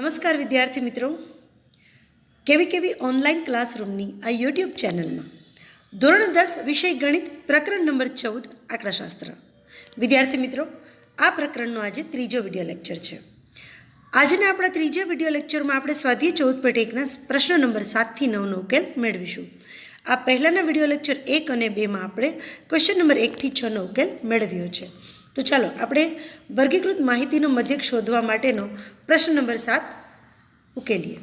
નમસ્કાર વિદ્યાર્થી મિત્રો. કેવી કેવી ઓનલાઈન ક્લાસરૂમની આ યુટ્યુબ ચેનલમાં ધોરણ દસ વિષય ગણિત પ્રકરણ નંબર ચૌદ આંકડાશાસ્ત્ર. વિદ્યાર્થી મિત્રો, આ પ્રકરણનો આજે ત્રીજો વીડિયો લેક્ચર છે. આજના આપણા ત્રીજા વીડિયો લેક્ચરમાં આપણે સ્વાધ્યાય ચૌદ પેટ એકના પ્રશ્ન નંબર સાતથી નવનો ઉકેલ મેળવીશું. આ પહેલાંના વીડિયો લેક્ચર એક અને બેમાં આપણે ક્વેશ્ચન નંબર એકથી છનો ઉકેલ મેળવ્યો છે. તો ચાલો આપણે વર્ગીકૃત માહિતીનો મધ્યક શોધવા માટેનો પ્રશ્ન નંબર સાત ઉકેલીએ.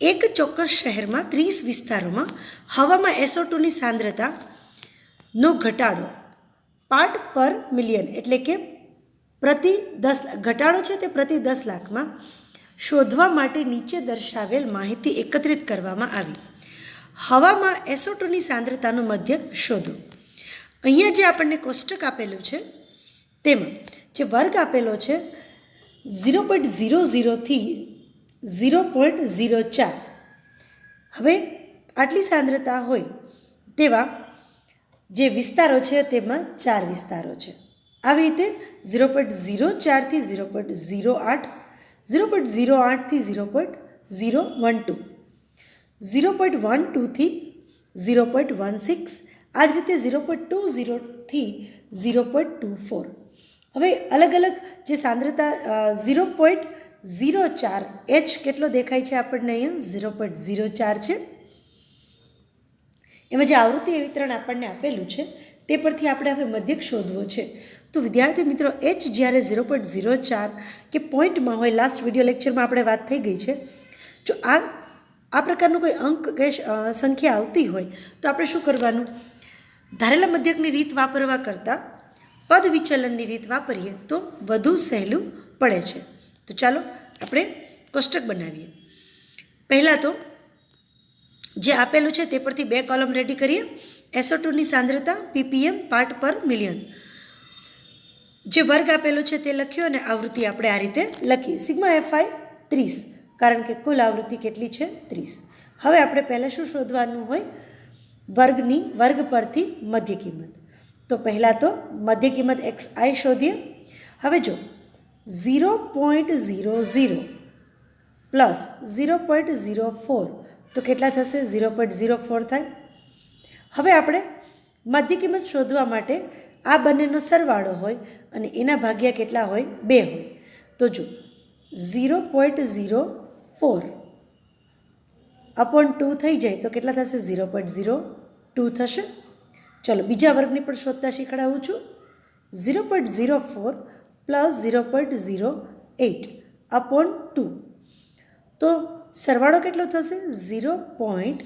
એક ચોક્કસ શહેરમાં ત્રીસ વિસ્તારોમાં હવામાં એસોટોની સાંદ્રતાનો ઘટાડો પાર્ટ પર મિલિયન એટલે કે પ્રતિ દસ ઘટાડો છે તે પ્રતિ દસ લાખમાં શોધવા માટે નીચે દર્શાવેલ માહિતી એકત્રિત કરવામાં આવી. હવામાં એસોટોની સાંદ્રતાનું મધ્યક શોધો. અહીંયા જે આપણને કોષ્ટક આપેલું છે, તેમાં જે વર્ગ આપેલો છે, ઝીરો પોઈન્ટ ઝીરો ઝીરોથી ઝીરો પોઈન્ટ ઝીરો ચાર. હવે આટલી સાંદ્રતા હોય તેવા જે વિસ્તારો છે, તેમાં ચાર વિસ્તારો છે. આવી રીતે ઝીરો પોઈન્ટ ઝીરો ચારથી ઝીરો પોઈન્ટ ઝીરો આઠ, ઝીરો પોઈન્ટ ઝીરો આઠથી zero point zero one two, zero point one ટુથી zero point one six આ જ રીતે ઝીરો પોઈન્ટ ટુ ઝીરોથી ઝીરો પોઈન્ટ ટુ ફોર. હવે અલગ અલગ જે સાંદ્રતા ઝીરો પોઈન્ટ ઝીરો ચાર એચ કેટલો દેખાય છે આપણને અહીંયા? ઝીરો પોઈન્ટ ઝીરો ચાર છે. એમાં જે આવૃત્તિ વિતરણ આપણને આપેલું છે, તે પરથી આપણે હવે મધ્યક શોધવો છે. તો વિદ્યાર્થી મિત્રો, એચ જ્યારે ઝીરો પોઈન્ટ ઝીરો ચાર કે પોઈન્ટમાં હોય લાસ્ટ વીડિયો લેક્ચરમાં આપણે વાત થઈ ગઈ છે, જો આ આ પ્રકારનો કોઈ અંક કે સંખ્યા આવતી હોય, તો આપણે શું કરવાનું? ધારેલા મધ્યકની રીત વાપરવા કરતાં પદ વિચલનની રીત વાપરીએ તો વધુ સહેલું પડે છે. તો ચાલો આપણે કોષ્ટક બનાવીએ. પહેલાં તો જે આપેલું છે તે પરથી બે કોલમ રેડી કરીએ. એસોટોની સાંદ્રતા પીપીએમ પાર્ટ પર મિલિયન. જે વર્ગ આપેલો છે તે લખ્યો અને આવૃત્તિ આપણે આ રીતે લખી. સિગ્મા એફઆઈ ત્રીસ. કારણ કે કુલ આવૃત્તિ કેટલી છે? ત્રીસ. હવે આપણે પહેલાં શું શોધવાનું હોય? વર્ગની વર્ગ પરથી મધ્ય કિંમત. તો પહેલાં તો મધ્ય કિંમત એક્સ આઈ શોધીએ. હવે જો zero point zero zero plus zero point zero four તો કેટલા થશે? ઝીરો પોઈન્ટ ઝીરો ફોર થાય. હવે આપણે મધ્ય કિંમત શોધવા માટે આ બંનેનો સરવાળો હોય અને એના ભાગ્યા કેટલા હોય? બે હોય. તો જો zero point zero four upon two થઈ જાય, તો કેટલા થશે? ઝીરો પોઈન્ટ ઝીરો ટુ થશે. ચલો, બીજા વર્ગની પણ શોધતા શીખડાવું છું. Zero point zero four plus zero point zero eight upon two તો સરવાળો કેટલો થશે? ઝીરો પોઈન્ટ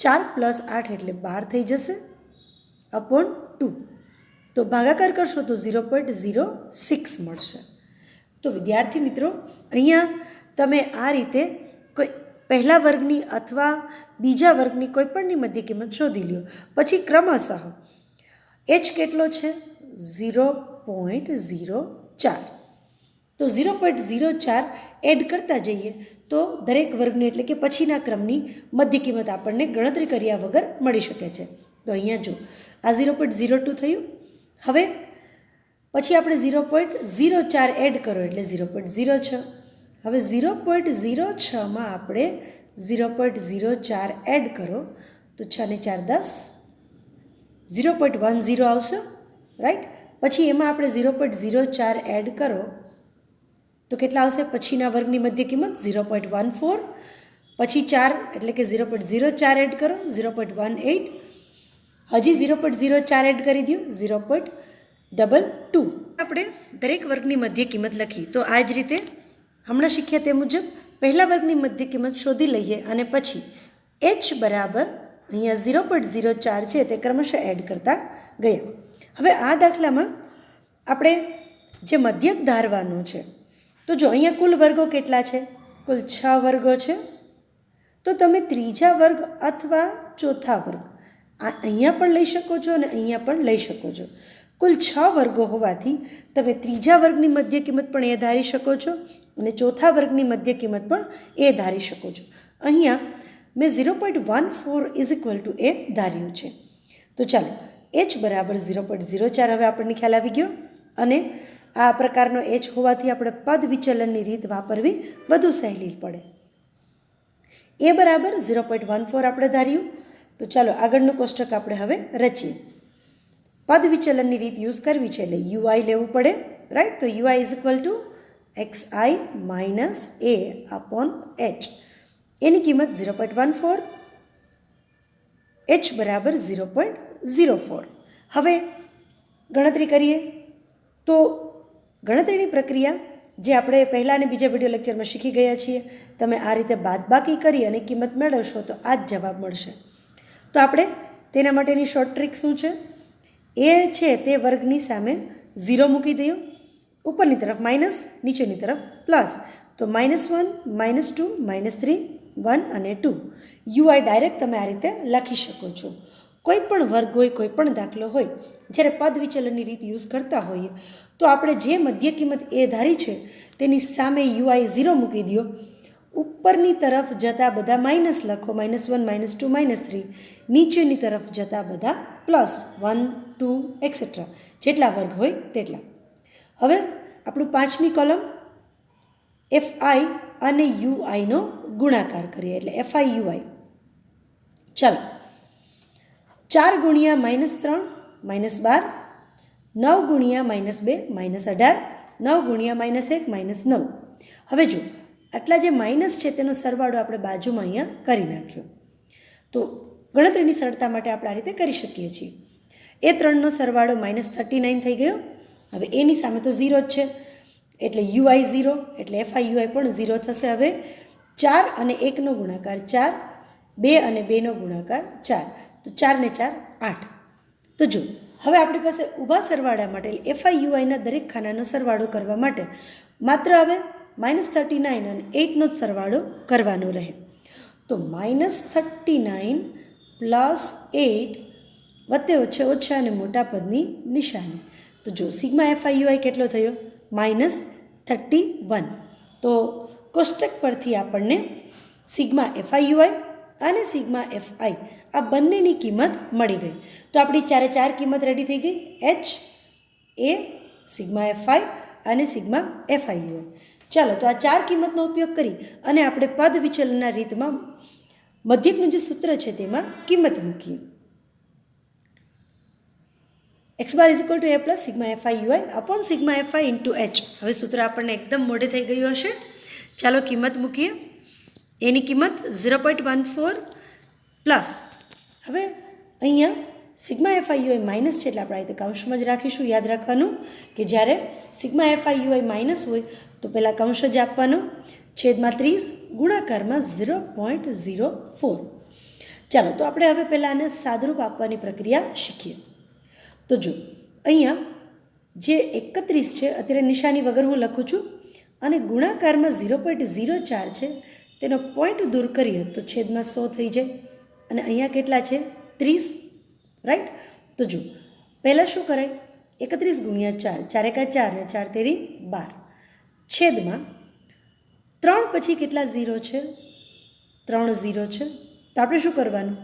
ચાર પ્લસ આઠ એટલે બાર થઈ જશે અપોન ટુ તો ભાગાકાર કરશો તો ઝીરો પોઈન્ટ ઝીરો સિક્સ મળશે. તો વિદ્યાર્થી મિત્રો, અહીંયા તમે આ રીતે કોઈ પહેલા વર્ગની અથવા બીજા વર્ગની કોઈપણની મધ્ય કિંમત શોધી લ્યો. પછી ક્રમશઃ. એચ કેટલો છે? ઝીરો પોઈન્ટ ઝીરો ચાર. તો ઝીરો પોઈન્ટ ઝીરો ચાર એડ કરતા જઈએ તો દરેક વર્ગની એટલે કે પછીના ક્રમની મધ્ય કિંમત આપણને ગણતરી કર્યા વગર મળી શકે છે. તો અહીંયા જો આ ઝીરો પોઈન્ટ ઝીરો ટુ થયું. હવે પછી આપણે ઝીરો પોઈન્ટ ઝીરો ચાર એડ કરો એટલે ઝીરો પોઈન્ટ ઝીરો છ. હવે ઝીરો પોઈન્ટ ઝીરો છમાં આપણે ઝીરો પોઈન્ટ ઝીરો ચાર એડ કરો. તો છ ને ચાર દસ. ઝીરો પોઈન્ટ વન ઝીરો આવશે રાઈટ પછી એમાં આપણે ઝીરો પોઈન્ટ ઝીરો ચાર એડ કરો. તો કેટલા આવશે? પછીના વર્ગની મધ્ય કિંમત ઝીરો પોઈન્ટ વન ફોર. પછી ચાર, એટલે કે ઝીરો પોઈન્ટ ઝીરો ચાર એડ કરો, ઝીરો પોઈન્ટ વન એટ હજી ઝીરો પોઈન્ટ ઝીરો ચાર એડ કરી દો ઝીરો પોઈન્ટ ડબલ ટુ. આપણે દરેક વર્ગની મધ્ય કિંમત લખી. તો આ જ રીતે હમણાં શીખ્યા તે મુજબ, પહેલા વર્ગની મધ્ય કિંમત શોધી લઈએ અને પછી એચ બરાબર અહીંયા ઝીરો પોઈન્ટ ઝીરો ચાર છે તે ક્રમશઃ એડ કરતા ગયા. હવે આ દાખલામાં આપણે જે મધ્યક ધારવાનો છે, તો જો અહીંયા કુલ વર્ગો કેટલા છે? કુલ છ વર્ગો છે. તો તમે ત્રીજા વર્ગ અથવા ચોથા વર્ગ આ અહીંયા પણ લઈ શકો છો અને અહીંયા પણ લઈ શકો છો. કુલ છ વર્ગો હોવાથી તમે ત્રીજા વર્ગની મધ્ય કિંમત પણ એ ધારી શકો છો અને ચોથા વર્ગની મધ્ય કિંમત પણ એ ધારી શકો છો. અહીંયા મેં zero point one four is equal to A ધાર્યું છે. તો ચાલો, એચ બરાબર ઝીરો પોઈન્ટ ઝીરો ચાર હવે આપણને ખ્યાલ આવી ગયો અને આ પ્રકારનો એચ હોવાથી આપણે પદ વિચલનની રીત વાપરવી વધુ સહેલી પડે. એ બરાબર ઝીરો પોઈન્ટ વન ફોર આપણે ધાર્યું. તો ચાલો આગળનું કોષ્ટક આપણે હવે રચીએ. પદ વિચલનની રીત યુઝ કરવી છે એટલે યુઆઈ લેવું પડે રાઈટ તો u i is equal to x i minus a upon h એની કિંમત zero point one four h બરાબર ઝીરો પોઈન્ટ ઝીરો ફોર હવે ગણતરી કરીએ. તો ગણતરીની પ્રક્રિયા, જે આપણે પહેલાં અને બીજા વીડિયો લેક્ચરમાં શીખી ગયા છીએ, તમે આ રીતે બાદબાકી કરી અને કિંમત મેળવશો તો આ જ જવાબ મળશે. તો આપણે તેના માટેની શોર્ટ ટ્રીક શું છે? એ છે તે વર્ગની સામે ઝીરો મૂકી દઈએ. ઉપરની તરફ માઇનસ, નીચેની તરફ પ્લસ. તો minus one, minus two, minus three, one અને ટુ. યુઆઈ ડાયરેક્ટ તમે આ રીતે લખી શકો છો. કોઈ પણ વર્ગ હોય, કોઈ પણ દાખલો હોય, જ્યારે પદ વિચલનની રીત યુઝ કરતા હોઈએ, તો આપણે જે મધ્ય કિંમત એ ધારી છે, તેની સામે યુઆઈ ઝીરો મૂકી દો. ઉપરની તરફ જતા બધા માઇનસ લખો, minus one, minus two, minus three. નીચેની તરફ જતા બધા પ્લસ વન, ટુ એક્સેટ્રા જેટલા વર્ગ હોય તેટલા. હવે આપણું પાંચમી કોલમ એફ આઈ અને યુ આઈનો ગુણાકાર કરીએ એટલે એફ આઈ યુ ચાલો. ચાર ગુણ્યા માઇનસ ત્રણ, માઇનસ બાર, નવ ગુણ્યા માઇનસ બે, માઇનસ અઢાર, નવ ગુણ્યા માઇનસ એક, માઇનસ નવ. હવે જો, આટલા જે માઇનસ છે તેનો સરવાળો આપણે બાજુમાં અહીંયા કરી નાખ્યો. તો ગણતરીની સરળતા માટે આપણે આ રીતે કરી શકીએ છીએ. એ ત્રણનો સરવાળો માઇનસ થર્ટી નાઇન થઈ ગયો. હવે એની સામે તો ઝીરો જ છે. એટલે યુઆઈ ઝીરો એટલે એફઆઈ યુઆઈ પણ ઝીરો થશે હવે ચાર અને એકનો ગુણાકાર ચાર, બે અને બેનો ગુણાકાર ચાર. તો ચાર ને ચાર, આઠ. તો જો, હવે આપણી પાસે ઊભા સરવાળા માટે એફઆઈ યુઆઈના દરેક ખાનાનો સરવાળો કરવા માટે માત્ર હવે માઇનસ થર્ટી નાઇન અને એઇટનો જ સરવાળો કરવાનો રહે. તો minus thirty nine plus eight વત્તે ઓછે ઓછા અને મોટા પદની નિશાની. તો જો sigma f i u i કેટલો થયો? Minus thirty one. તો કોષ્ટક પરથી આપણને સિગ્મા એફઆઈયુઆઈ અને સિગ્મા એફઆઈ આ બંનેની કિંમત મળી ગઈ. તો આપણી ચારે ચાર કિંમત રેડી થઈ ગઈ. H a sigma f i અને sigma f i u i. ચાલો, તો આ ચાર કિંમતનો ઉપયોગ કરી અને આપણે પદ વિચલનના રીતમાં મધ્યકનું જે સૂત્ર છે તેમાં કિંમત મૂકીએ. X bar is equal to a plus sigma f i u i upon sigma f i into h. હવે સૂત્ર આપણને એકદમ મોઢે થઈ ગયું હશે. ચાલો કિંમત મૂકીએ. એની કિંમત zero point one four plus. હવે અહીંયા સિગ્મા એફઆઈ યુઆઈ માઇનસ છે એટલે આપણે આ રીતે કૌંસમાં જ રાખીશું. યાદ રાખવાનું કે જ્યારે સિગ્મા એફઆઈ યુઆઈ માઇનસ હોય તો પહેલાં કૌંસ જ આપવાનો. છેદમાં ત્રીસ, ગુણાકારમાં ઝીરો પોઈન્ટ ઝીરો ફોર. ચાલો, તો આપણે હવે પહેલાં આને સાદરૂપ આપવાની પ્રક્રિયા શીખીએ. તો જો, અહીંયા જે એકત્રીસ છે, અત્યારે નિશાની વગર હું લખું છું, અને ગુણાકારમાં ઝીરો પોઈન્ટ ઝીરો ચાર છે, તેનો પોઈન્ટ દૂર કરીએ, તો છેદમાં સો થઈ જાય. અને અહીંયા કેટલા છે? ત્રીસ રાઈટ તો જો, પહેલાં શું કરાય? એકત્રીસ ગુણ્યા ચાર ચાર એકા ચાર ને ચાર તેરી બાર. છેદમાં ત્રણ પછી કેટલા ઝીરો છે? ત્રણ ઝીરો છે. તો આપણે શું કરવાનું?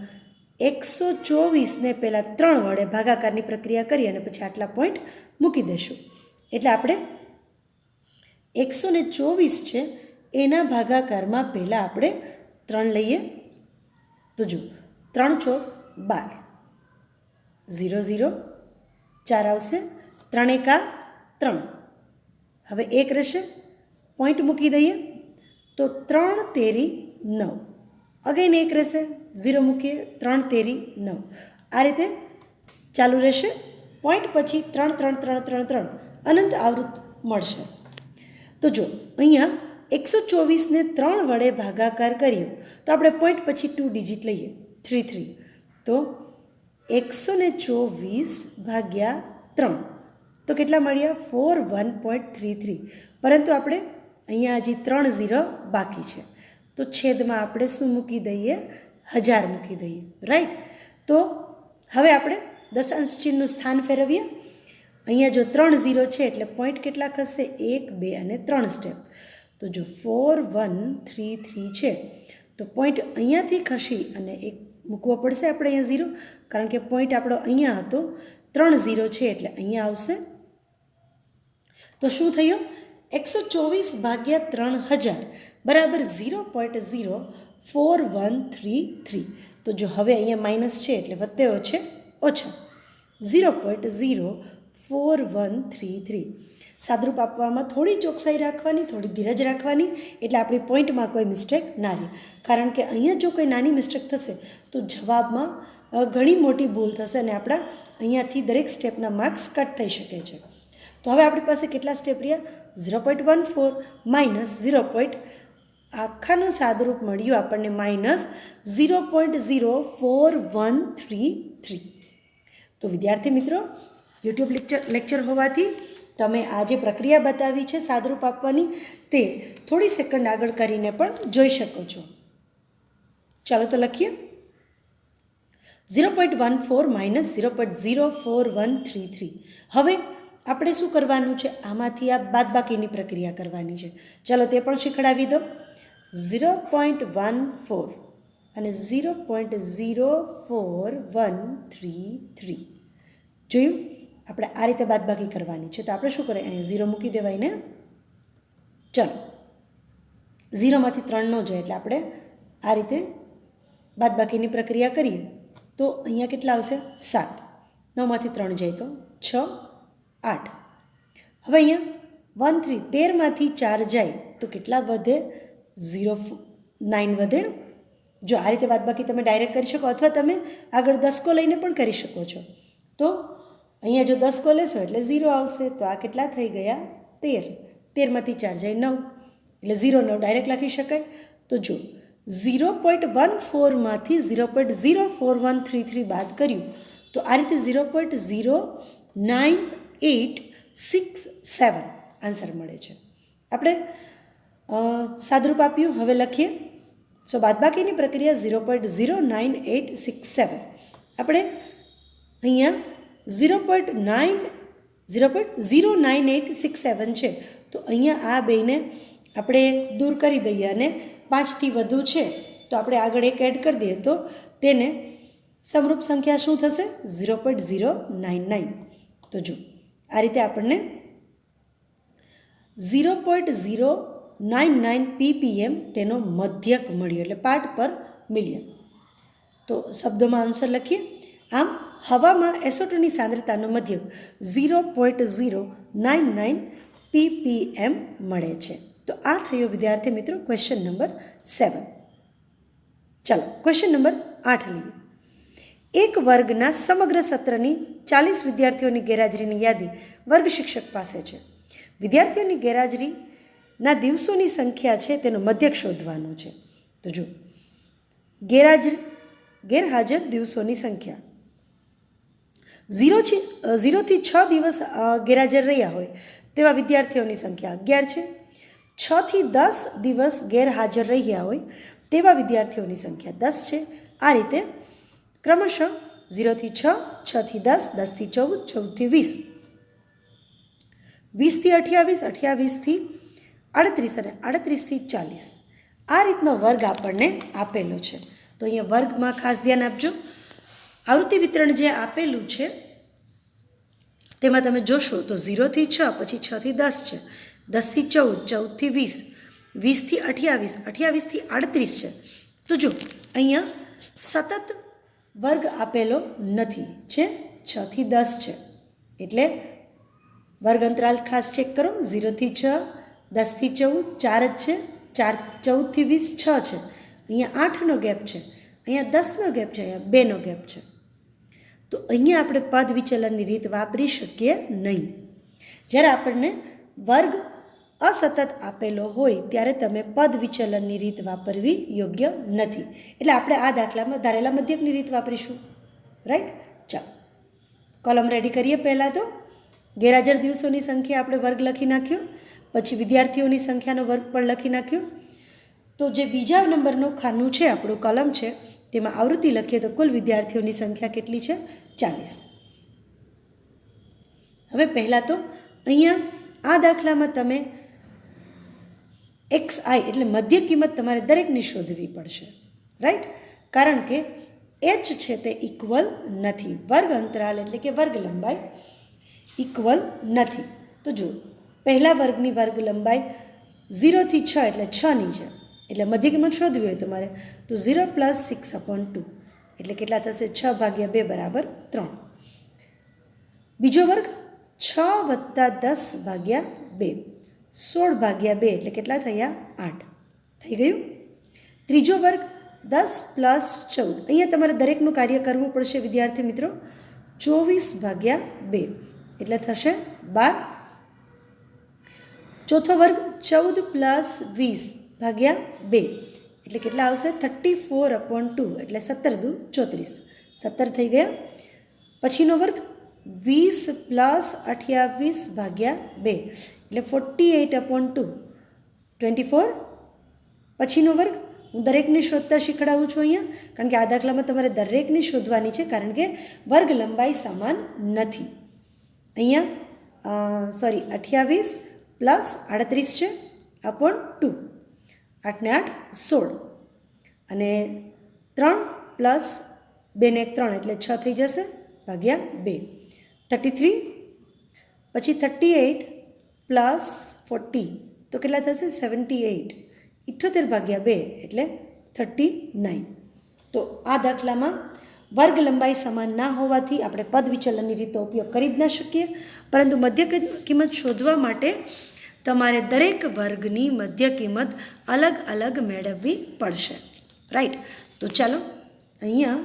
એકસો ચોવીસને પહેલાં ત્રણ વડે ભાગાકારની પ્રક્રિયા કરી અને પછી આટલા પોઈન્ટ મૂકી દઈશું. એટલે આપણે એકસો ને ચોવીસ છે, એના ભાગાકારમાં પહેલાં આપણે ત્રણ લઈએ. તો જો ત્રણ ચોક બાર. ઝીરો ઝીરો, ચાર આવશે. ત્રણ એકા ત્રણ. હવે એક રહેશે. પોઈન્ટ મૂકી દઈએ. તો ત્રણ તેરી નવ. અગેન એક રહેશે, ઝીરો મૂકીએ, ત્રણ તેરી નવ. આ રીતે ચાલુ રહેશે. પોઈન્ટ પછી ત્રણ ત્રણ ત્રણ ત્રણ ત્રણ અનંત આવૃત મળશે. તો જો, અહીંયા એકસો ચોવીસને ત્રણ વડે ભાગાકાર કર્યો, તો આપણે પોઈન્ટ પછી ટુ ડિજિટ લઈએ. થ્રી થ્રી તો એકસો ને ચોવીસ ભાગ્યા ત્રણ. તો કેટલા મળ્યા? Four one point three three પરંતુ આપણે અહીંયા હજી ત્રણ ઝીરો બાકી છે. તો છેદમાં આપણે શું મૂકી દઈએ? હજાર મૂકી દઈએ. રાઈટ તો હવે આપણે દશાંશ ચિહ્નનું સ્થાન ફેરવીએ. અહીંયા જો ત્રણ ઝીરો છે એટલે પોઈન્ટ કેટલા ખસશે એક, બે અને ત્રણ સ્ટેપ તો જો ફોર વન થ્રી થ્રી છે, તો પોઈન્ટ અહીંયાથી ખસી અને એક મૂકવો પડશે આપણે અહીંયા ઝીરો. કારણ કે પોઈન્ટ આપણો અહીંયા હતો. ત્રણ ઝીરો છે એટલે અહીંયા આવશે. તો શું થયું? એકસો ચોવીસ ભાગ્યા ત્રણ હજાર બરાબર zero point zero four one three three. તો જો હવે અહીંયા માઇનસ છે એટલે વધતે છે ઓછા zero point zero four one three three. સાદરૂપ આપવામાં થોડી ચોકસાઈ રાખવાની, થોડી ધીરજ રાખવાની એટલે આપણી પોઈન્ટમાં કોઈ મિસ્ટેક ના રહે. કારણ કે અહીંયા જો કોઈ નાની મિસ્ટેક થશે તો જવાબમાં ઘણી મોટી ભૂલ થશે અને આપણા અહીંયાથી દરેક સ્ટેપના માર્ક્સ કટ થઈ શકે છે. તો હવે આપણી પાસે કેટલા સ્ટેપ રહ્યા? Zero point one four minus zero point આખાનું સાદરૂપ મળ્યું આપણને minus zero point zero four one three three તો વિદ્યાર્થી મિત્રો, યુટ્યુબ લેક્ચર લેક્ચર હોવાથી તમે આ જે પ્રક્રિયા બતાવી છે સાદરૂપ આપવાની, તે થોડી સેકન્ડ આગળ કરીને પણ જોઈ શકો છો. ચાલો તો લખીએ. Zero point one four minus zero point zero four one three three હવે આપણે શું કરવાનું છે? આમાંથી આ બાદબાકીની પ્રક્રિયા કરવાની છે. ચાલો તે પણ શીખડાવી દો ઝીરો પોઈન્ટ વન ફોર અને zero point zero four one three three. જોયું? આપણે આ રીતે બાદબાકી કરવાની છે. તો આપણે શું કરીએ? અહીંયા ઝીરો મૂકી દેવાય ને? ચાલો. ઝીરોમાંથી ત્રણ ન જાય એટલે આપણે આ રીતે બાદબાકીની પ્રક્રિયા કરીએ. તો અહીંયા કેટલા આવશે? સાત. નવમાંથી ત્રણ જાય તો છ. આઠ. હવે અહીંયા વન થ્રી તેરમાંથી ચાર જાય તો કેટલા વધે? ઝીરો નાઇન વધે. જો આ રીતે બાદબાકી તમે ડાયરેક્ટ કરી શકો અથવા તમે આગળ દસકો લઈને પણ કરી શકો છો. તો અહીંયા જો દસકો લેશો એટલે ઝીરો આવશે. તો આ કેટલા થઈ ગયા? તેર. તેરમાંથી ચાર જાય નવ. એટલે ઝીરો નવ ડાયરેક્ટ લખી શકાય. તો જો zero point one ફોરમાંથી zero point zero four one three three બાદ કર્યું, તો આ રીતે zero point zero nine eight six seven answer મળે છે. આપણે સાદરૂપ આપ્યું, હવે લખીએ. સો બાદબાકીની પ્રક્રિયા zero point zero nine eight six seven. આપણે અહીંયા zero point nine, zero point zero nine eight six seven છે. તો અહીંયા આ બેને આપણે દૂર કરી દઈએ અને પાંચથી વધુ છે, તો આપણે આગળ એક એડ કરી દઈએ તો તેને સમરૂપ સંખ્યા શું થશે? Zero point zero nine nine. તો જો આ રીતે આપણને zero point zero nine nine ppm તેનો મધ્યક મળ્યો એટલે પાર્ટ પર મિલિયન. તો શબ્દોમાં આન્સર લખીએ. આમ હવામાં એસોટોની સાંદ્રતાનો મધ્યક zero point zero nine nine ppm મળે છે. તો આ થયો વિદ્યાર્થી મિત્રો ક્વેશ્ચન નંબર સેવન ચાલો ક્વેશ્ચન નંબર આઠ લઈએ. એક વર્ગના સમગ્ર સત્રની ચાલીસ વિદ્યાર્થીઓની ગેરહાજરીની યાદી વર્ગ શિક્ષક પાસે છે. વિદ્યાર્થીઓની ગેરહાજરીના દિવસોની સંખ્યા છે તેનો મધ્યક શોધવાનો છે. તો જો ગેરહાજર ગેરહાજર દિવસોની સંખ્યા. ઝીરોથી ઝીરોથી છ દિવસ ગેરહાજર રહ્યા હોય તેવા વિદ્યાર્થીઓની સંખ્યા અગિયાર છે. છથી દસ દિવસ ગેરહાજર રહ્યા હોય તેવા વિદ્યાર્થીઓની સંખ્યા દસ છે. આ રીતે ક્રમશઃ ઝીરોથી છ, છથી દસ, દસથી ચૌદ, ચૌદથી વીસ. વીસથી અઠ્યાવીસ, અઠ્યાવીસથી અડત્રીસ અને અડત્રીસથી ચાલીસ. આ રીતનો વર્ગ આપણને આપેલો છે. તો અહીંયા વર્ગમાં ખાસ ધ્યાન આપજો. આવૃત્તિ વિતરણ જે આપેલું છે, તેમાં તમે જોશો તો ઝીરોથી છ, પછી છથી દસ છે. દસથી ચૌદ, ચૌદથી વીસ. વીસથી અઠ્યાવીસ, અઠ્યાવીસથી આડત્રીસ છે. તો જો, અહીંયા સતત વર્ગ આપેલો નથી. છે? છથી દસ છે. એટલે વર્ગ અંતરાલ ખાસ ચેક કરો. ઝીરોથી છ દસથી ચૌદ, ચાર જ છે. ચાર ચૌદથી વીસ, છ છે. અહીંયા આઠનો ગેપ છે. અહીંયા દસનો ગેપ છે. અહીંયા બેનો ગેપ છે. તો અહીંયા આપણે પદ વિચલનની રીત વાપરી શકીએ નહીં. જ્યારે આપણને વર્ગ અસતત આપેલો હોય ત્યારે તમે પદ વિચલનની રીત વાપરવી યોગ્ય નથી. એટલે આપણે આ દાખલામાં ધારેલા મધ્યકની રીત વાપરીશું. રાઈટ ચાલો. કોલમ રેડી કરીએ પહેલાં તો. ગેરહાજર દિવસોની સંખ્યા આપણે વર્ગ લખી નાખ્યો. પછી વિદ્યાર્થીઓની સંખ્યાનો વર્ગ પણ લખી નાખ્યો. તો જે બીજા નંબરનું ખાનું છે, આપણું કલમ છે, તેમાં આવૃત્તિ લખીએ તો કુલ વિદ્યાર્થીઓની સંખ્યા કેટલી છે? ચાલીસ. હવે પહેલાં તો અહીંયા આ દાખલામાં તમે એક્સ આઈ એટલે મધ્ય કિંમત તમારે દરેકની શોધવી પડશે. રાઈટ કારણ કે એચ છે તે ઇક્વલ નથી. વર્ગ અંતરાલ એટલે કે વર્ગ લંબાઈ ઇક્વલ નથી. તો જુઓ, પહેલા વર્ગની વર્ગ લંબાઈ ઝીરોથી છ એટલે છની છે. એટલે મધ્ય કિંમત શોધવી હોય તમારે, તો zero plus six upon two એટલે કેટલા થશે? છ ભાગ્યા બે બરાબર ત્રણ. બીજો વર્ગ, છ વત્તા દસ ભાગ્યા બે. સોળ ભાગ્યા બે એટલે કેટલા થયા? આઠ. થઈ ગયું? ત્રીજો વર્ગ દસ પ્લસ ચૌદ. અહીંયા તમારે દરેકનું કાર્ય કરવું પડશે, વિદ્યાર્થી મિત્રો. ચોવીસ ભાગ્યા બે એટલે થશે બાર. ચોથો વર્ગ ચૌદ પ્લસ વીસ ભાગ્યા બે એટલે કેટલા આવશે? થર્ટી ફોર અપોન ટુ એટલે સત્તર દુ ચોત્રીસ. સત્તર થઈ ગયા. પછીનો વર્ગ વીસ પ્લસ અઠ્યાવીસ ભાગ્યા બે. એટલે forty eight upon two twenty four પછીનો વર્ગ? હું દરેકને શોધતા શીખડાવું છું અહીંયા, કારણ કે આ દાખલામાં તમારે દરેકને શોધવાની છે, કારણ કે વર્ગ લંબાઈ સમાન નથી. અહીંયા સોરી અઠ્યાવીસ પ્લસ આડત્રીસ છે અપોન ટુ આઠને આઠ, સોળ. અને ત્રણ પ્લસ બેને એક, ત્રણ, એટલે છ થઈ જશે, ભાગ્યા બે. થર્ટી થ્રી પછી થર્ટી એઇટ પ્લસ ફોર્ટી. તો કેટલા થશે? Seventy eight. ઇઠ્ઠોતેર ભાગ્યા બે એટલે થર્ટી નાઇન. તો આ દાખલામાં વર્ગ લંબાઈ સમાન ના હોવાથી આપણે પદ વિચલનની રીતનો ઉપયોગ કરી જ ના શકીએ. પરંતુ મધ્ય કિંમત શોધવા માટે તમારે દરેક વર્ગની મધ્ય કિંમત અલગ અલગ મેળવવી પડશે. રાઈટ તો ચાલો, અહીંયા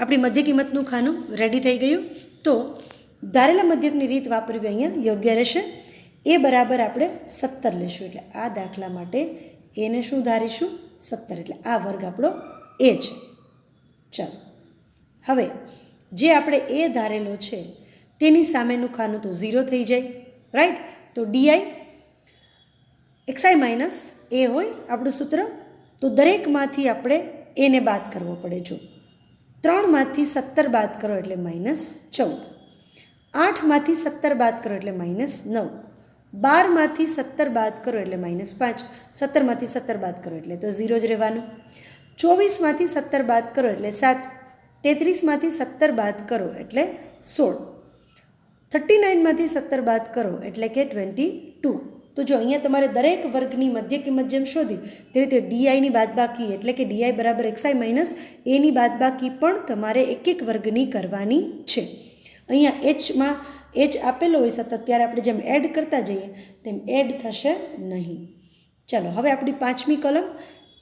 આપણી મધ્ય કિંમતનું ખાનું રેડી થઈ ગયું. તો ધારેલા મધ્યકની રીત વાપરવી અહીંયા યોગ્ય રહેશે. એ બરાબર આપણે સત્તર લેશું. એટલે આ દાખલા માટે એને શું ધારીશું? સત્તર. એટલે આ વર્ગ આપણો એ છે. ચાલો. હવે જે આપણે એ ધારેલો છે, તેની સામેનું ખાનું તો ઝીરો થઈ જાય રાઈટ તો ડીઆઈ એક્સઆઈ માઇનસ એ હોય આપણું સૂત્ર, તો દરેકમાંથી આપણે એને બાદ કરવો પડે જો. ત્રણમાંથી સત્તર બાદ કરો એટલે માઇનસ ચૌદ. આઠમાંથી સત્તર બાદ કરો એટલે માઇનસ નવ. બારમાંથી સત્તર બાદ કરો એટલે માઇનસ પાંચ. સત્તરમાંથી સત્તર બાદ કરો એટલે તો ઝીરો જ રહેવાનું. ચોવીસમાંથી સત્તર બાદ કરો એટલે સાત. તેત્રીસમાંથી સત્તર બાદ કરો એટલે સોળ. થર્ટી નાઇનમાંથી સત્તર બાદ કરો એટલે કે ટ્વેન્ટી ટુ. તો જો અહીંયા તમારે દરેક વર્ગની મધ્ય કિંમત જેમ શોધી, તે રીતે ડીઆઈની બાદબાકી એટલે કે ડીઆઈ બરાબર એક્સઆઈ માઇનસ એની બાદબાકી પણ તમારે એક એક વર્ગની કરવાની છે. અહીંયા એચમાં એચ આપેલો હોય સતત ત્યારે આપણે જેમ એડ કરતા જઈએ, તેમ એડ થશે નહીં. ચાલો, હવે આપણી પાંચમી કલમ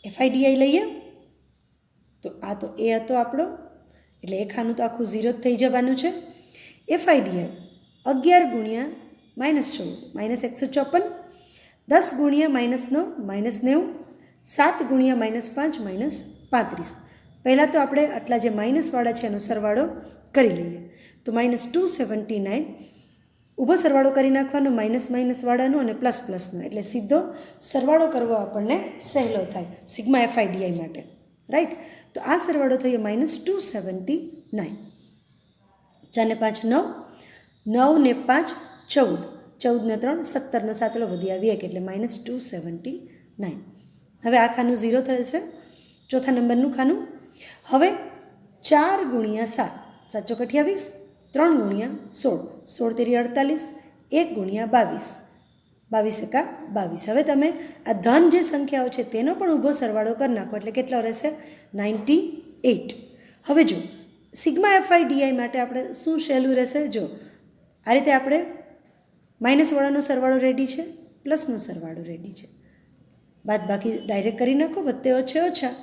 એફઆઈડીઆઈ લઈએ. તો આ તો એ હતો આપણો, એટલે એ ખાનું તો આખું ઝીરો જ થઈ જવાનું છે. એફઆઈડીઆઈ અગિયાર ગુણ્યા માઇનસ ચૌદ માઇનસ એકસો ચોપન, દસ ગુણ્યા માઇનસ નવ માઇનસ નેવું, સાત ગુણ્યા માઇનસ પાંચ માઇનસ પાંત્રીસ. પહેલાં તો આપણે આટલા જે માઇનસવાળા છે, એનો સરવાળો કરી લઈએ. તો માઇનસ ટુ સેવન્ટી નાઇન ઊભો સરવાળો કરી નાખવાનો માઇનસ માઇનસવાળાનો અને પ્લસ પ્લસનો એટલે સીધો સરવાળો કરવો આપણને સહેલો થાય, સિગ્મા એફઆઈડીઆઈ માટે. રાઈટ તો આ સરવાળો થયો માઇનસ ટુ સેવન્ટી નાઇન ચારને પાંચ નવ નવ ને પાંચ ચૌદ. ચૌદને ત્રણ સત્તરનો સાતલો વધી આવી એક, એટલે માઇનસ ટુ સેવન્ટી નાઇન હવે આ ખાનું ઝીરો થશે ચોથા નંબરનું ખાનું. હવે ચાર ગુણ્યા સાત. સાચો કઠિયાવીસ ત્રણ ગુણ્યા સોળ સોળ તેરી અડતાલીસ, એક ગુણ્યા બાવીસ. બાવીસ એકા બાવીસ. હવે તમે આ ધન જે સંખ્યાઓ છે તેનો પણ ઊભો સરવાળો કરી નાખો એટલે કેટલો રહેશે? નાઇન્ટી એઇટ હવે જો, સિગ્મા એફઆઈ ડીઆઈ માટે આપણે શું સહેલું રહેશે? જો, આ રીતે આપણે માઇનસવાળાનો સરવાળો રેડી છે, પ્લસનો સરવાળો રેડી છે. બાદ બાકી ડાયરેક્ટ કરી નાખો, વધતે ઓછે ઓછા.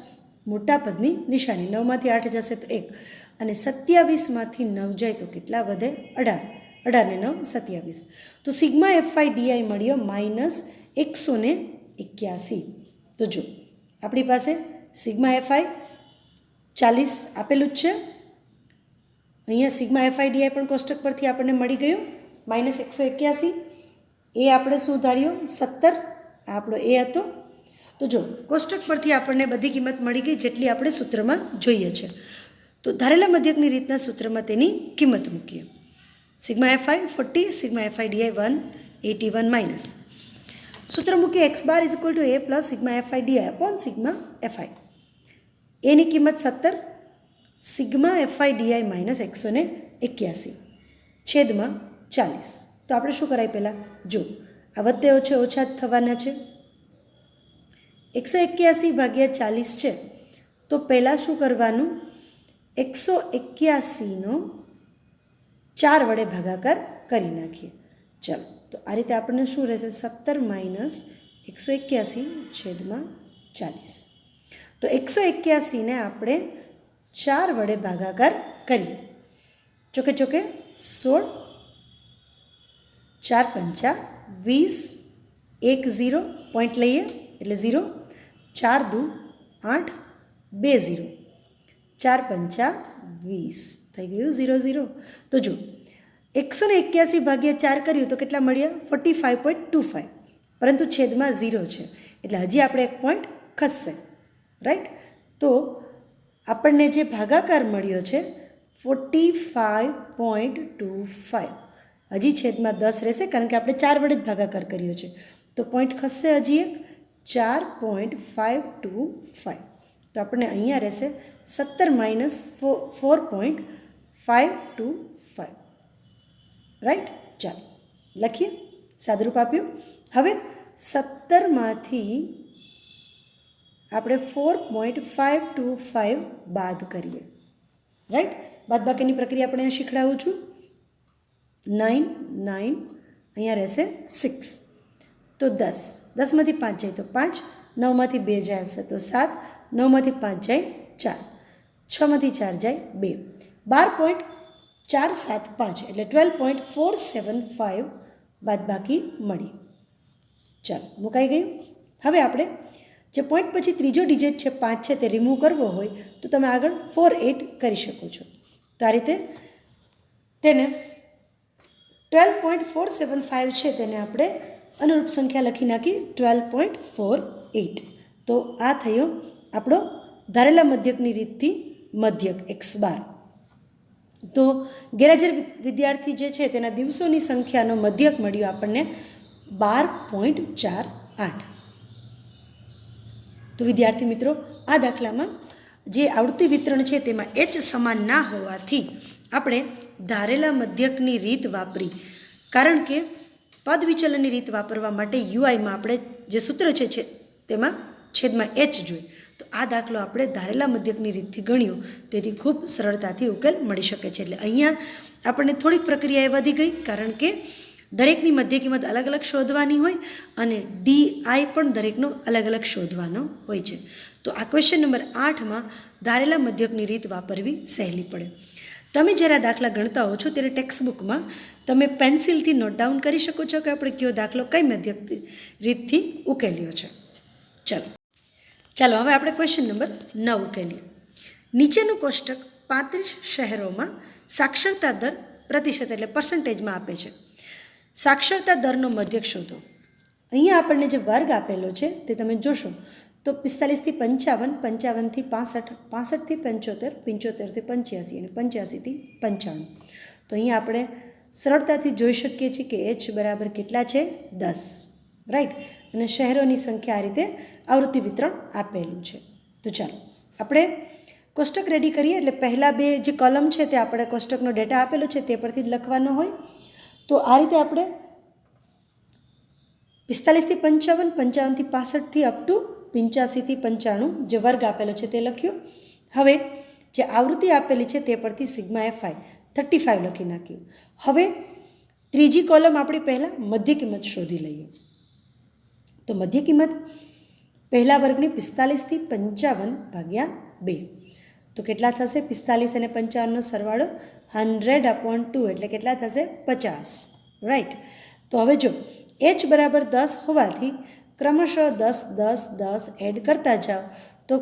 મોટા પદની નિશાની, નવમાંથી આઠ જશે તો એક. અને સત્યાવીસમાંથી નવ જાય તો કેટલા વધે? અઢાર. અઢારને નવ, સત્યાવીસ. તો sigma f i d i મળ્યો માઇનસ એકસો ને એક્યાસી. તો જો, આપણી પાસે સિગ્મા એફઆઈ ચાલીસ આપેલું જ છે. અહીંયા સિગ્મા એફઆઈ ડીઆઈ પણ કોષ્ટક પરથી આપણને મળી ગયું. માઇનસ એકસો એક્યાસી. એ આપણે શું ધાર્યો? સત્તર. આપણો એ હતો. તો જો, કોષ્ટક પરથી આપણને બધી કિંમત મળી ગઈ જેટલી આપણે સૂત્રમાં જોઈએ છે. તો ધારેલા મધ્યકની રીતના સૂત્રમાં તેની કિંમત મૂકીએ. Sigma f i forty, sigma f i d i one, eighty one minus. સૂત્ર મૂકીએ, x bar is equal to a plus sigma f i d i upon sigma f i એની કિંમત સત્તર, સિગ્મા એફઆઈ ડીઆઈ માઇનસ એકસો ને એક્યાસી. છેદમાં ચાલીસ. તો આપણે શું કરાય પહેલાં? જો, આ વત્તે ઓછે ઓછા જ થવાના છે. એકસો એક્યાસી ભાગ્યા ચાલીસ છે. તો પહેલાં શું કરવાનું? એકસો એક્યાસીનો ચાર વડે ભાગાકાર કરી નાખીએ ચાલો તો આ રીતે આપણને શું રહેશે સત્તર માઇનસ એકસો એક્યાસી છેદમાં ચાલીસ તો એકસો એક્યાસીને આપણે ચાર વડે ભાગાકાર કરીએ ચોકે ચોકે સોળ ચાર પંચા વીસ એક ઝીરો પોઈન્ટ લઈએ એટલે ઝીરો ચાર દુ આઠ બે ઝીરો ચાર પંચા વીસ. થઈ ગયું ઝીરો ઝીરો. તો જો એકસો ને એક્યાસી ભાગ્યા ચાર કર્યું તો કેટલા મળ્યા? Forty five point two five પરંતુ છેદમાં ઝીરો છે. એટલે હજી આપણે એક પોઈન્ટ ખસશે. રાઈટ? તો આપણને જે ભાગાકાર મળ્યો છે, forty five point two five હજી છેદમાં દસ રહેશે કારણ કે આપણે ચાર વડે જ ભાગાકાર કર્યો છે. તો પોઈન્ટ ખસશે હજી એક. ચાર પોઈન્ટ ફાઇવ ટુ ફાઇવ તો આપણને અહીંયા રહેશે સત્તર minus four point five two five right ચાલો, લખીએ. સાદરૂપ આપ્યું. હવે સત્તરમાંથી આપણે four point five two five બાદ કરીએ. રાઈટ બાદ બાકીની પ્રક્રિયા આપણે શીખડાવું છું. નાઇન નાઇન અહીંયા રહેશે સિક્સ તો દસ. દસમાંથી પાંચ જાય તો પાંચ. નવમાંથી બે જાય હશે તો સાત. નવમાંથી પાંચ જાય ચાર. છમાંથી ચાર જાય બે. બાર પોઈન્ટ ચાર સાત પાંચ એટલે twelve point four seven five બાદ બાકી મળી. ચાલો, મુકાઈ ગયું? હવે આપણે જે પોઈન્ટ પછી ત્રીજો ડિજિટ છે, પાંચ છે, તે રિમૂવ કરવો હોય તો તમે આગળ ફોર એટ કરી શકો છો. તો આ રીતે તેને twelve point four seven five છે, તેને આપણે અનુરૂપ સંખ્યા લખી નાખી, ટ્વેલ્વ પોઈન્ટ ફોર એટ. તો આ થયો આપણો ધારેલા મધ્યકની રીતથી મધ્યક એક્સ બાર તો ગેરહાજર વિદ્યાર્થી જે છે તેના દિવસોની સંખ્યાનો મધ્યક મળ્યો આપણને બાર પોઈન્ટ ચાર આઠ. તો વિદ્યાર્થી મિત્રો, આ દાખલામાં જે આવૃત્તિ વિતરણ છે તેમાં એચ સમાન ના હોવાથી આપણે ધારેલા મધ્યકની રીત વાપરી. કારણ કે પદ વિચલનની રીત વાપરવા માટે યુઆઈમાં આપણે જે સૂત્ર છે તેમાં છેદમાં એચ જોઈએ. તો આ દાખલો આપણે ધારેલા મધ્યકની રીતથી ગણ્યો. તેથી ખૂબ સરળતાથી ઉકેલ મળી શકે છે. એટલે અહીંયા આપણને થોડીક પ્રક્રિયા એ વધી ગઈ, કારણ કે દરેકની મધ્ય કિંમત અલગ અલગ શોધવાની હોય અને ડી આઈ પણ દરેકનો અલગ અલગ શોધવાનો હોય છે. તો આ ક્વેશ્ચન નંબર આઠમાં ધારેલા મધ્યકની રીત વાપરવી સહેલી પડે. તમે જ્યારે આ દાખલા ગણતા હો છો ત્યારે ટેક્સ્ટબુકમાં તમે પેન્સિલથી નોટ ડાઉન કરી શકો છો કે આપણે કયો દાખલો કઈ મધ્યક રીતથી ઉકેલ્યો છે. ચાલો. ચાલો હવે આપણે ક્વેશ્ચન નંબર નવ ઉકેલીએ નીચેનું કોષ્ટક પાંત્રીસ શહેરોમાં સાક્ષરતા દર પ્રતિશત એટલે પર્સન્ટેજમાં આપે છે. સાક્ષરતા દરનો મધ્યક શોધો. અહીંયા આપણને જે વર્ગ આપેલો છે તે તમે જોશો. તો પિસ્તાલીસથી પંચાવન, પંચાવનથી પાસઠ, પાસઠથી પંચોતેર, પંચોતેરથી પંચ્યાસી અને પંચ્યાસીથી પંચાણું તો અહીંયા આપણે સરળતાથી જોઈ શકીએ છીએ કે એચ બરાબર કેટલા છે? દસ. રાઈટ અને શહેરોની સંખ્યા આ રીતે આવૃત્તિ વિતરણ આપેલું છે. તો ચાલો, આપણે કોષ્ટક રેડી કરીએ. એટલે પહેલાં બે જે કોલમ છે તે આપણે કોષ્ટકનો ડેટા આપેલો છે તે પરથી જ લખવાનો હોય. તો આ રીતે આપણે પિસ્તાલીસથી પંચાવન, પંચાવનથી પાસઠથી અપ ટુ પંચ્યાસીથી પંચાણું જે વર્ગ આપેલો છે તે લખ્યો. હવે જે આવૃત્તિ આપેલી છે તે પરથી sigma f i thirty five લખી નાખ્યું. હવે ત્રીજી કોલમ આપણી પહેલાં મધ્ય કિંમત શોધી લઈએ. તો મધ્ય કિંમત પહેલા વર્ગની પિસ્તાલીસથી પંચાવન ભાગ્યા બે. તો કેટલા થશે? પિસ્તાલીસ અને પંચાવનનો સરવાળો હંડ્રેડ અપોન ટુ એટલે કેટલા થશે? પચાસ. રાઈટ તો હવે જો એચ બરાબર દસ હોવાથી ક્રમશઃ દસ દસ દસ એડ કરતા જાઓ, તો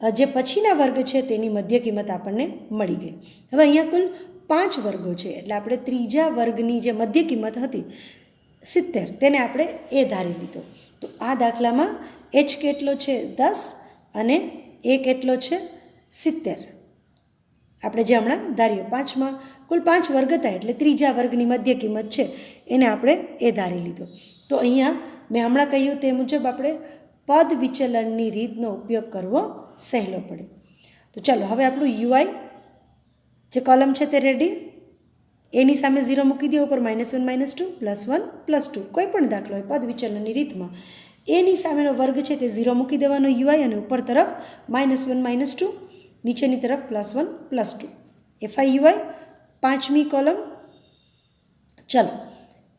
જે પછીના વર્ગ છે તેની મધ્ય કિંમત આપણને મળી ગઈ. હવે અહીંયા કુલ પાંચ વર્ગો છે, એટલે આપણે ત્રીજા વર્ગની જે મધ્ય કિંમત હતી સિત્તેર, તેને આપણે એ ધારી લીધો. તો આ દાખલામાં એચ કેટલો છે? દસ અને એ કેટલો છે? સિત્તેર. આપણે જે હમણાં ધાર્યો પાંચમાં, કુલ પાંચ વર્ગ હતા, એટલે ત્રીજા વર્ગની મધ્ય કિંમત છે, એને આપણે એ ધારી લીધો. તો અહીંયા મેં હમણાં કહ્યું તે મુજબ આપણે પદ વિચલનની રીતનો ઉપયોગ કરવો સહેલો પડે. તો ચાલો, હવે આપણું યુઆઈ જે કોલમ છે તે રેડી એની સામે ઝીરો મૂકી દે, ઉપર minus one minus two plus one plus two કોઈ પણ દાખલો હોય પદ વિચલનની રીતમાં. એની સામેનો વર્ગ છે તે ઝીરો મૂકી દેવાનો યુઆઈ અને ઉપર તરફ માઇનસ વન માઇનસ ટુ નીચેની તરફ plus one plus two f i u i પાંચમી કોલમ ચલો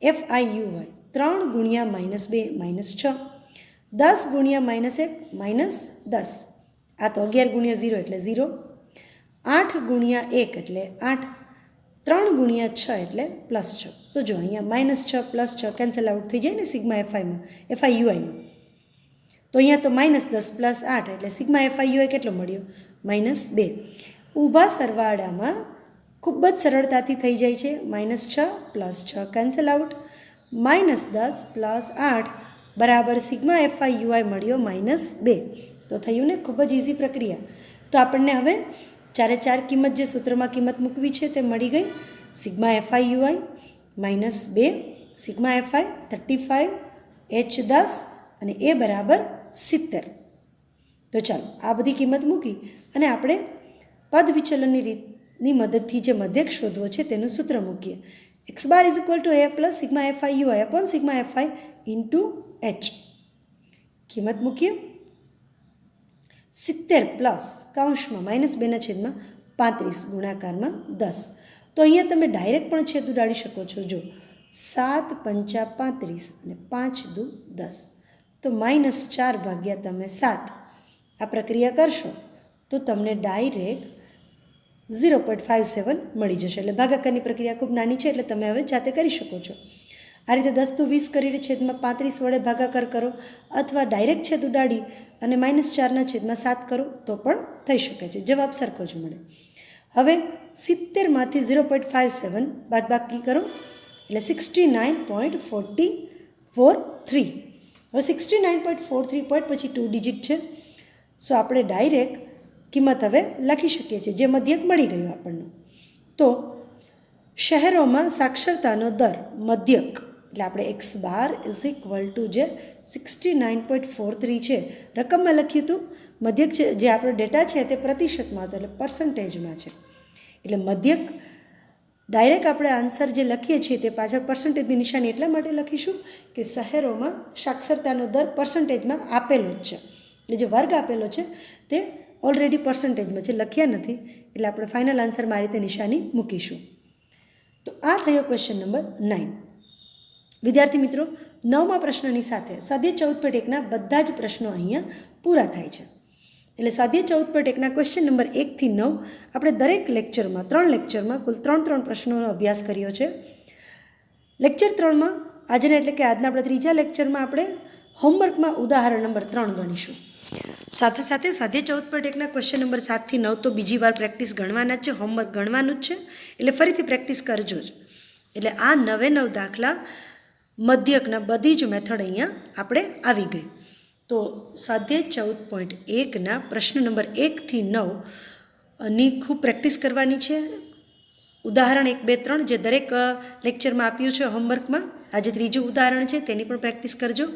એફઆઈ યુઆઈ ત્રણ ગુણ્યા માઇનસ બે માઇનસ છ. દસ ગુણ્યા માઇનસ એક માઇનસ દસ. આ તો અગિયાર ગુણ્યા ઝીરો એટલે ઝીરો. આઠ ગુણ્યા એક એટલે આઠ. ત્રણ ગુણ્યા છ એટલે પ્લસ છ. તો જો અહીંયા માઇનસ છ પ્લસ છ કેન્સલ આઉટ થઈ જાય ને સિગ્મા એફઆઈમાં એફઆઈ યુઆઈમાં તો અહીંયા તો માઇનસ દસ પ્લસ આઠ એટલે સિગ્મા એફઆઈ યુઆઈ કેટલો મળ્યો? માઇનસ બે. ઊભા સરવાળામાં ખૂબ જ સરળતાથી થઈ જાય છે. માઇનસ છ પ્લસ છ કેન્સલ આઉટ માઇનસ દસ પ્લસ આઠ, બરાબર sigma f i u i મળ્યો માઇનસ બે. તો થયું ને ખૂબ જ ઇઝી પ્રક્રિયા. તો આપણને હવે ચારે ચાર કિંમત જે સૂત્રમાં કિંમત મૂકવી છે તે મળી ગઈ. Sigma f i u i minus બે, sigma f i thirty five h દસ અને એ બરાબર સિત્તેર. તો ચાલો, આ બધી કિંમત મૂકી અને આપણે પદ વિચલનની રીતની મદદથી જે મધ્યક શોધવો છે તેનું સૂત્ર મૂકીએ. X bar is equal to a plus sigma f i u i upon sigma f i into h. કિંમત મૂકીએ. સિત્તેર પ્લસ કાંશમાં માઇનસ બેના છેદમાં પાંત્રીસ ગુણાકારમાં દસ. તો અહીંયા તમે ડાયરેક્ટ પણ છેદ ઉડાડી શકો છો. જો સાત પંચા પાંત્રીસ અને પાંચ દુ દસ. તો માઇનસ ચાર ભાગ્યા તમે સાત. આ પ્રક્રિયા કરશો તો તમને direct zero point five seven મળી જશે. એટલે ભાગાકારની પ્રક્રિયા ખૂબ નાની છે, એટલે તમે હવે જાતે કરી શકો છો. આ રીતે દસ તો વીસ કરીને છેદમાં પાંત્રીસ વડે ભાગાકાર કરો અથવા ડાયરેક્ટ છેદ ઉડાડી અને માઇનસ ચારના છેદમાં સાત કરો તો પણ થઈ શકે છે. જવાબ સરખો જ મળે. હવે સિત્તેરમાંથી ઝીરો પોઈન્ટ ફાઇવ સેવન બાદબાકી કરો. એટલે sixty nine point forty four three. હવે sixty nine point four three point પછી ટુ ડિજિટ છે. સો આપણે ડાયરેક્ટ કિંમત હવે લખી શકીએ છીએ, જે મધ્યક મળી ગયું આપણને. તો શહેરોમાં સાક્ષરતાનો દર મધ્યક એટલે આપણે x bar is equal to જે sixty nine point four three છે. રકમમાં લખ્યું હતું, મધ્યક જે આપણો ડેટા છે તે પ્રતિશતમાં હતો, એટલે પર્સન્ટેજમાં છે. એટલે મધ્યક ડાયરેક્ટ આપણે આન્સર જે લખીએ છીએ તે પાછળ પર્સન્ટેજની નિશાની એટલા માટે લખીશું કે શહેરોમાં સાક્ષરતાનો દર પર્સન્ટેજમાં આપેલો જ છે. એટલે જે વર્ગ આપેલો છે તે ઓલરેડી પર્સન્ટેજમાં છે, લખ્યા નથી. એટલે આપણે ફાઇનલ આન્સરમાં આ રીતે નિશાની મૂકીશું. તો આ થયો ક્વેશ્ચન નંબર નાઇન વિદ્યાર્થી મિત્રો, નવમા પ્રશ્નની સાથે સ્વાધ્યાય ચૌદ પર એકના બધા જ પ્રશ્નો અહીંયા પૂરા થાય છે. એટલે સ્વાધ્યાય ચૌદ પર એકના ક્વેશ્ચન નંબર એકથી નવ આપણે દરેક લેક્ચરમાં ત્રણ લેક્ચરમાં કુલ ત્રણ ત્રણ પ્રશ્નોનો અભ્યાસ કર્યો છે. લેક્ચર ત્રણમાં, આજના એટલે કે આજના આપણે ત્રીજા લેક્ચરમાં આપણે હોમવર્કમાં ઉદાહરણ નંબર ત્રણ ગણીશું. સાથે સાથે સ્વાધ્યાય ચૌદ પર એકના ક્વેશ્ચન નંબર સાતથી નવ તો બીજી વાર પ્રેક્ટિસ ગણવાના છે હોમવર્ક ગણવાનું જ છે. એટલે ફરીથી પ્રેક્ટિસ કરજો જ. એટલે આ નવે નવ દાખલા મધ્યકના બધી જ મેથડ અહીંયા આપણે આવી ગઈ. તો સ્વાધ્યાય ચૌદ પોઈન્ટ એકના પ્રશ્ન નંબર એકથી નવની ખૂબ પ્રેક્ટિસ કરવાની છે. ઉદાહરણ એક બે ત્રણ જે દરેક લેક્ચરમાં આપ્યું છે હોમવર્કમાં આજે ત્રીજું ઉદાહરણ છે, તેની પણ પ્રેક્ટિસ કરજો.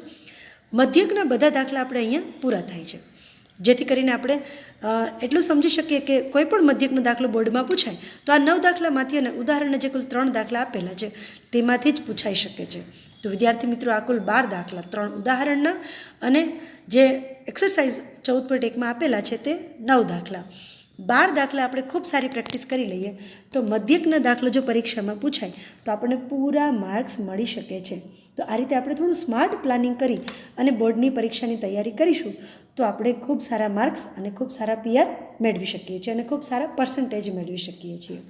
મધ્યકના બધા દાખલા આપણે અહીંયા પૂરા થાય છે. જેથી કરીને આપણે એટલું સમજી શકીએ કે કોઈ પણ મધ્યકનો દાખલો બોર્ડમાં પૂછાય, તો આ નવ દાખલામાંથી અને ઉદાહરણને જે કુલ ત્રણ દાખલા આપેલા છે, તેમાંથી જ પૂછાઈ શકે છે. તો વિદ્યાર્થી મિત્રો, આ કુલ બાર દાખલા, ત્રણ ઉદાહરણના અને જે એક્સરસાઇઝ ચૌદ પોઈન્ટ એકમાં આપેલા છે તે નવ દાખલા. બાર દાખલા આપણે ખૂબ સારી પ્રેક્ટિસ કરી લઈએ તો મધ્યકના દાખલો જો પરીક્ષામાં પૂછાય, તો આપણને પૂરા માર્ક્સ મળી શકે છે. તો આ રીતે આપણે થોડું સ્માર્ટ પ્લાનિંગ કરી અને બોર્ડની પરીક્ષાની તૈયારી કરીશું, તો આપણે ખૂબ સારા માર્ક્સ અને ખૂબ સારા પીઆર મેળવી શકીએ છીએ અને ખૂબ સારા પર્સન્ટેજ મેળવી શકીએ છીએ.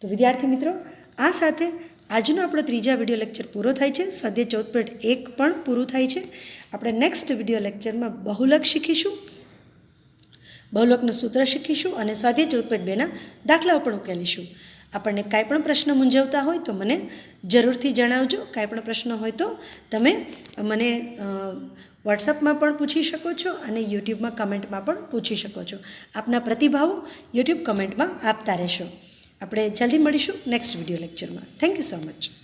તો વિદ્યાર્થી મિત્રો, આ સાથે આજનો આપણો ત્રીજા વીડિયો લેક્ચર પૂરો થાય છે. સ્વાધ્યાય ચૌદ એક પણ પૂરું થાય છે. આપણે નેક્સ્ટ વીડિયો લેક્ચરમાં બહુલક શીખીશું, બહુલકનું સૂત્ર શીખીશું અને સ્વાધ્યાય ચૌદ બેના દાખલાઓ પણ ઉકેલીશું. આપણને કાંઈ પણ પ્રશ્ન મૂંઝવતા હોય તો મને જરૂરથી જણાવજો. કાંઈ પણ પ્રશ્ન હોય તો તમે મને વોટ્સઅપમાં પણ પૂછી શકો છો અને યુટ્યુબમાં કમેન્ટમાં પણ પૂછી શકો છો. આપના પ્રતિભાવો યુટ્યુબ કમેન્ટમાં આપતા રહેશો. આપણે જલ્દી મળીશું નેક્સ્ટ વીડિયો લેક્ચરમાં. Thank you so much